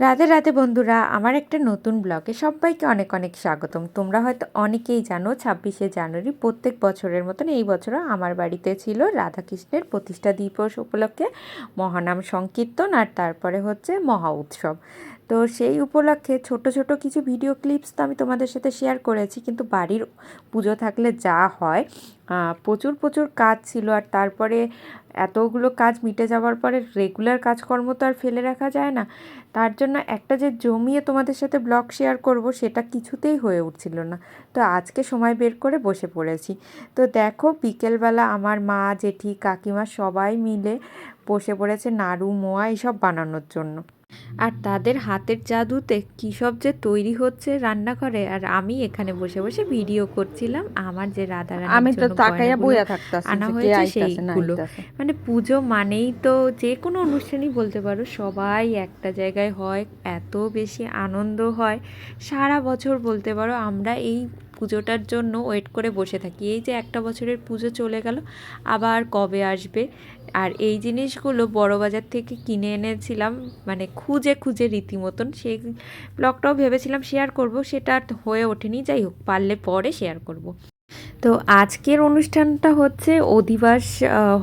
রাধে রাধে বন্ধুরা, আমার একটা নতুন ব্লগে সবাইকে অনেক অনেক স্বাগতম। তোমরা হয়তো অনেকেই জানো, ছাব্বিশে জানুয়ারি প্রত্যেক বছরের মতন এই বছরও আমার বাড়িতে ছিল রাধাকৃষ্ণের প্রতিষ্ঠা দিবস উপলক্ষে মহানাম সংকীর্তন আর তারপরে হচ্ছে মহা উৎসব। তো সেই উপলক্ষে ছোট ছোট কিছু ভিডিও ক্লিপস তো আমি তোমাদের সাথে শেয়ার করেছি। কিন্তু বাড়ির পুজো থাকলে যা হয় প্রচুর প্রচুর কাজ ছিল। আর তারপরে এতগুলো কাজ মিটে যাওয়ার পরে রেগুলার কাজকর্ম তো আর ফেলে রাখা যায় না। তার জন্য একটা যে জমিয়ে তোমাদের সাথে ব্লগ শেয়ার করব, সেটা কিছুতেই হয়ে উঠছিল না। তো আজকে সময় বের করে বসে পড়েছি। তো দেখো, বিকেলবেলা আমার মা, জেঠি, কাকিমা সবাই মিলে বসে পড়েছে নাড়ু, মোয়া, এইসব বানানোর জন্য। আর তাদের হাতের জাদুতে কী সব যে তৈরি হচ্ছে রান্নাঘরে আর আমি এখানে বসে বসে ভিডিও করছিলাম আমার যে রাধা আমি তো তাকাইয়া বইয়া থাকতাছি আনা হয়েছে সেইগুলো। মানে পুজো মানেই তো যে কোনো অনুষ্ঠানই বলতে পারো সবাই একটা জায়গায় হয় এত বেশি আনন্দ হয় সারা বছর বলতে পারো আমরা এই পুজোটার জন্য ওয়েট করে বসে থাকি। এই যে একটা বছরের পুজো চলে গেল, আবার কবে আসবে? আর এই জিনিসগুলো বড় বাজার থেকে কিনে এনেছিলাম মানে খুঁজে খুঁজে রীতিমতন। সেই ব্লগটাও ভেবেছিলাম শেয়ার করব, সেটা হয়ে ওঠেনি। যাই হোক, পারলে পরে শেয়ার করব। তো আজকের অনুষ্ঠানটা হচ্ছে অধিবাস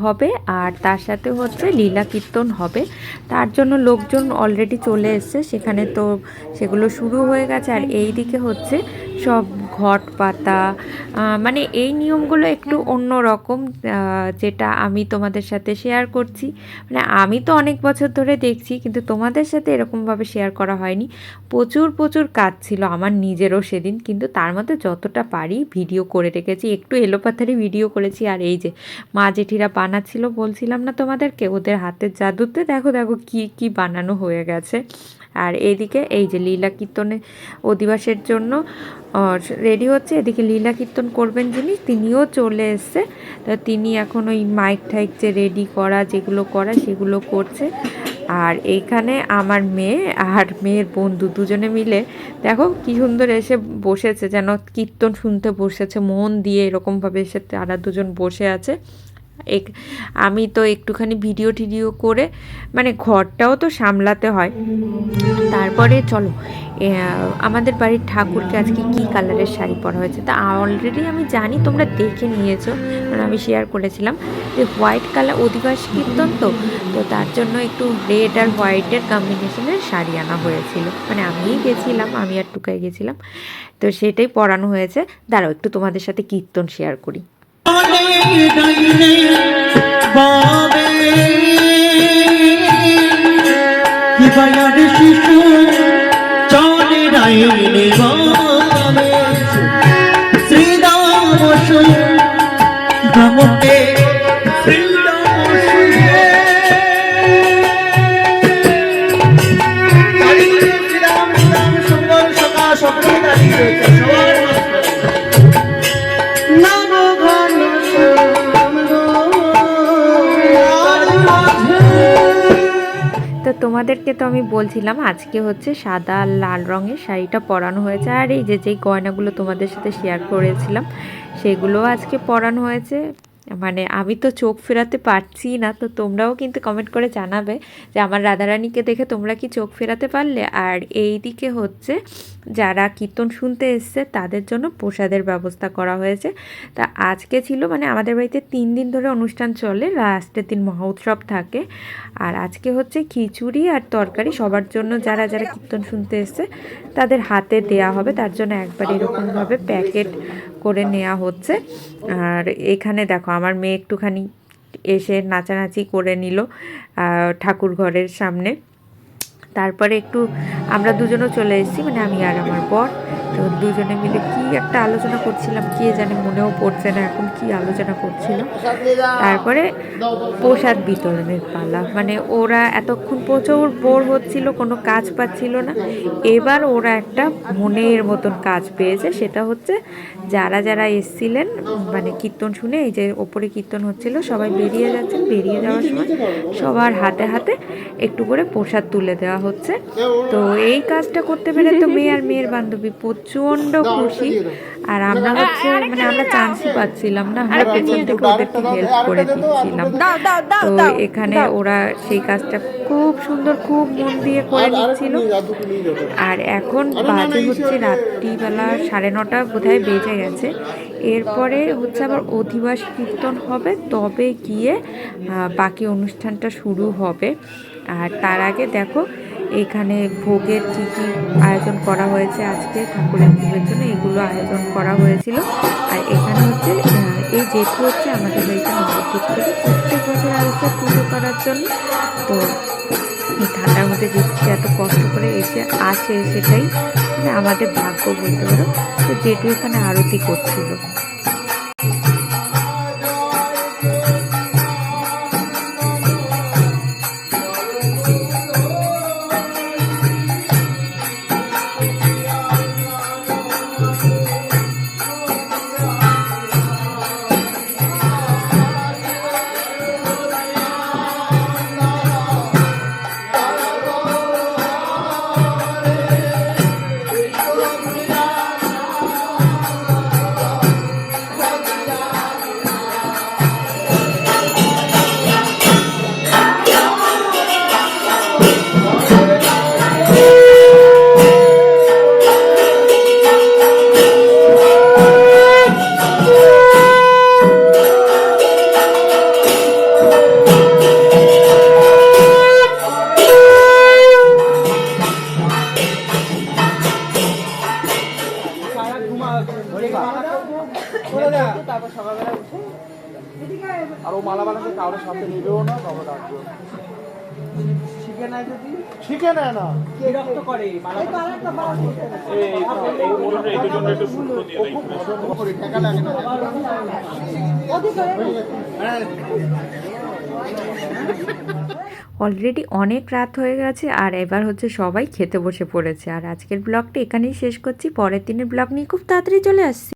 হবে, আর তার সাথে হচ্ছে লীলা কীর্তন হবে। তার জন্য লোকজন অলরেডি চলে এসছে, সেখানে তো সেগুলো শুরু হয়ে গেছে। আর এই দিকে হচ্ছে সব ঘট পাতা মানে এই নিয়মগুলো একটু অন্য রকম যেটা আমি তোমাদের সাথে শেয়ার করছি। মানে আমি তো অনেক বছর ধরে দেখছি, কিন্তু তোমাদের সাথে এরকমভাবে শেয়ার করা হয়নি। প্রচুর প্রচুর কাজ ছিল আমার নিজেরও সেদিন, কিন্তু তার মধ্যে যতটা পারি ভিডিও করে রেখেছি। একটু এলোপাথারি ভিডিও করেছি, আর এই যে মা জেঠিরা বানাচ্ছিল, বলছিলাম না তোমাদেরকে, ওদের হাতের জাদুতে দেখো দেখো কি কি বানানো হয়ে গেছে। আর এইদিকে এই যে লীলা কীর্তনে অধিবাসের জন্য রেডি হচ্ছে। এদিকে লীলা কীর্তন করবেন যিনি, তিনিও চলে এসছে। তা তিনি এখন ওই মাইক ঠাইক যে রেডি করা, যেগুলো করা, সেগুলো করছে। আর এইখানে আমার মেয়ে আর মেয়ের বন্ধু দুজনে মিলে, দেখো কি সুন্দর এসে বসেছে, যেন কীর্তন শুনতে বসেছে, মন দিয়ে এরকমভাবে এসে তারা দুজন বসে আছে। আমি তো একটুখানি ভিডিও টিডিও করে মানে ঘরটাও তো সামলাতে হয়। তারপরে চলো আমাদের বাড়ির ঠাকুরকে আজকে কি কালারের শাড়ি পরা হয়েছে? তা অলরেডি আমি জানি, তোমরা দেখে নিয়েছো। কারণ আমি শেয়ার করেছিলাম যে হোয়াইট কালার অধিবাস কীর্তন তো তো তার জন্য একটু রেড আর হোয়াইটের কম্বিনেশনের শাড়ি আনা হয়েছিল। মানে আমিই গেছিলাম, আমি আর টুকাই গেছিলাম। তো সেটাই পরানো হয়েছে। দাঁড়াও, একটু তোমাদের সাথে কীর্তন শেয়ার করি। ডাইনে বাবে। তোমাদেরকে তো আমি বলছিলাম, আজকে হচ্ছে সাদা লাল রঙের শাড়িটা পরানো হয়েছে। আর এই যে যেই গয়নাগুলো তোমাদের সাথে শেয়ার করেছিলাম সেগুলো আজকে পরানো হয়েছে। মানে আমি তো চোখ ফেরাতে পারছি না, তো তোমরাও কিন্তু কমেন্ট করে জানাবে যে আমার রাধারানীকে দেখে তোমরা কি চোখ ফেরাতে পারলে। আর এই দিকে হচ্ছে যারা কীর্তন শুনতে এসছে, তাদের জন্য প্রসাদের ব্যবস্থা করা হয়েছে। তা আজকে ছিল মানে আমাদের বাড়িতে তিন দিন ধরে অনুষ্ঠান চলে, লাস্টের দিন মহা উৎসব থাকে। আর আজকে হচ্ছে খিচুড়ি আর তরকারি সবার জন্য যারা যারা কীর্তন শুনতে এসছে, তাদের হাতে দেয়া হবে। তার জন্য একবার এরকমভাবে প্যাকেট করে নেওয়া হচ্ছে। আর এখানে দেখো, আমার মেয়ে একটুখানি এসে নাচানাচি করে নিল ঠাকুর ঘরের সামনে। তারপরে একটু আমরা দুজনও চলে এসেছি মানে আমি আর আমার বর। তো দুজনে মিলে কি একটা আলোচনা করছিলাম, কে জানে মনেও পড়ছে না এখন কি আলোচনা করছিল। তারপরে প্রসাদ বিতরণের পালা মানে ওরা এতক্ষণ প্রচুর বোর হচ্ছিল, কোনো কাজ পাচ্ছিল না। এবার ওরা একটা মনের মতন কাজ পেয়েছে, সেটা হচ্ছে যারা যারা এসছিলেন মানে কীর্তন শুনে, এই যে ওপরে কীর্তন হচ্ছিল, সবাই বেরিয়ে যাচ্ছেন। বেরিয়ে যাওয়ার সময় সবার হাতে হাতে একটু করে প্রসাদ তুলে দেওয়া হচ্ছে। তো এই কাজটা করতে পেরে তো মেয়ে আর মেয়ের বান্ধবী প্রচণ্ড খুশি। আর আমরা হচ্ছে মানে আমরা চান্সই পাচ্ছিলাম না। আমরা পেছন থেকে ওদেরকে হেল্প করে দিচ্ছিলাম। দাও। দাও দাও তো এখানে ওরা সেই কাজটা খুব সুন্দর খুব মন দিয়ে করে নিচ্ছিল। আর এখন বাজে হচ্ছে রাত্রিবেলা সাড়ে নটা বোধহয় বেজে গেছে। এরপরে হচ্ছে আবার অধিবাস কীর্তন হবে তবে গিয়ে বাকি অনুষ্ঠানটা শুরু হবে। আর তার আগে দেখো এখানে ভোগের কী কী আয়োজন করা হয়েছে আজকে, ঠাকুরের ভোগের জন্য এগুলো আয়োজন করা হয়েছিল। আর এখানে হচ্ছে এই জেঠু হচ্ছে আমাদের বাড়িতে নবদ্বীপ থেকে প্রত্যেক বছর আসবে পুজো করার জন্য। তো এই ঠান্ডার মধ্যে যেটুকু এত কষ্ট করে এসে আসে সেটাই মানে আমাদের ভাগ্য বলতে পারো। তো জেঠু এখানে আরতি করছিল। আর ও মালা বানাতে কারোর সাথে নেবেও না তবে ডাকবে শিখে নেয় যদি শিখে নেয় না করে অলরেডি অনেক রাত হয়ে গেছে আর এবার হচ্ছে সবাই খেতে বসে পড়েছে আর আজকের ব্লগটা এখানেই শেষ করছি পরের দিনের ব্লগ নিয়ে খুব তাড়াতাড়ি চলে আসছি